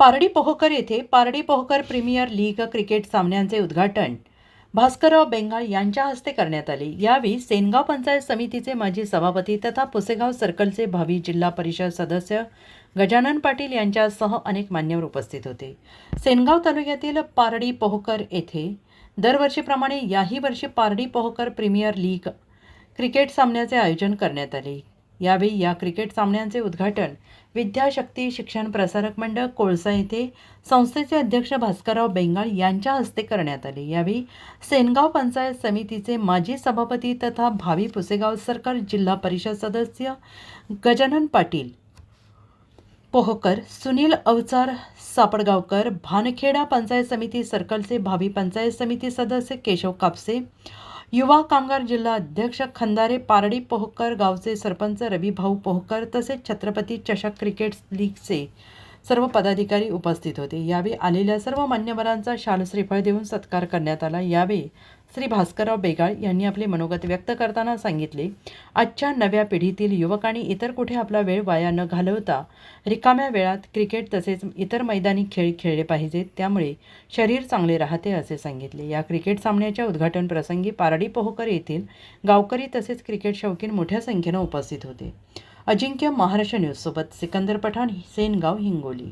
पारडी पोहकर येथे Pardi Pohkar premier league cricket सामन्यांचे उद्घाटन. भास्करराव बेंगाळ यांच्या हस्ते करण्यात आले. यावेळी सेनगाव पंचायत समितीचे माजी सभापती तथा पुसेगाव सर्कलचे भावी जिल्हा परिषद सदस्य गजानन पाटील यांच्यासह अनेक मान्यवर उपस्थित होते. सेनगाव तालुक्यातील पारडी पोहकर येथे दरवर्षीप्रमाणे याही वर्षी Pardi Pohkar premier league cricket सामन्याचे आयोजन करण्यात आले. यावेळी या क्रिकेट सामन्यांचे उद्घाटन विद्याशक्ती शिक्षण प्रसारक मंडळ कोळसा येथे संस्थेचे अध्यक्ष भास्करराव बेंगाळ यांच्या हस्ते करण्यात आले. यावेळी सेनगाव पंचायत समितीचे माजी सभापती तथा भावी पुसेगाव सरकार जिल्हा परिषद सदस्य गजानन पाटील पोहकर सुनील अवचार सापडगावकर भानखेडा पंचायत समिती सर्कलचे भावी पंचायत समिती सदस्य केशव कापसे युवा कामगार जिल्हा अध्यक्ष खंदारे पारडी पोहकर गावचे सरपंच रविभाऊ पोहकर तसेच छत्रपती चषक क्रिकेट लीगचे सर्व पदाधिकारी उपस्थित होते. यावेळी आलेल्या सर्व मान्यवरांचा शाल श्रीफळ देऊन सत्कार करण्यात आला. यावेळी श्री भास्करराव बेगाळ यांनी आपले मनोगत व्यक्त करताना सांगितले आजच्या नव्या पिढीतील युवकांनी इतर कुठे आपला वेळ वाया न घालवता रिकाम्या वेळात क्रिकेट तसेच इतर मैदानी खेळ खेळले पाहिजेत त्यामुळे शरीर चांगले राहते असे सांगितले. या क्रिकेट सामन्याच्या उद्घाटन प्रसंगी पारडी पोहकर येथील गावकरी तसेच क्रिकेट शौकीन मोठ्या संख्येनं उपस्थित होते. अजिंक्य महाराष्ट्र न्यूजसोबत सिकंदर पठाण सेनगाव हिंगोली.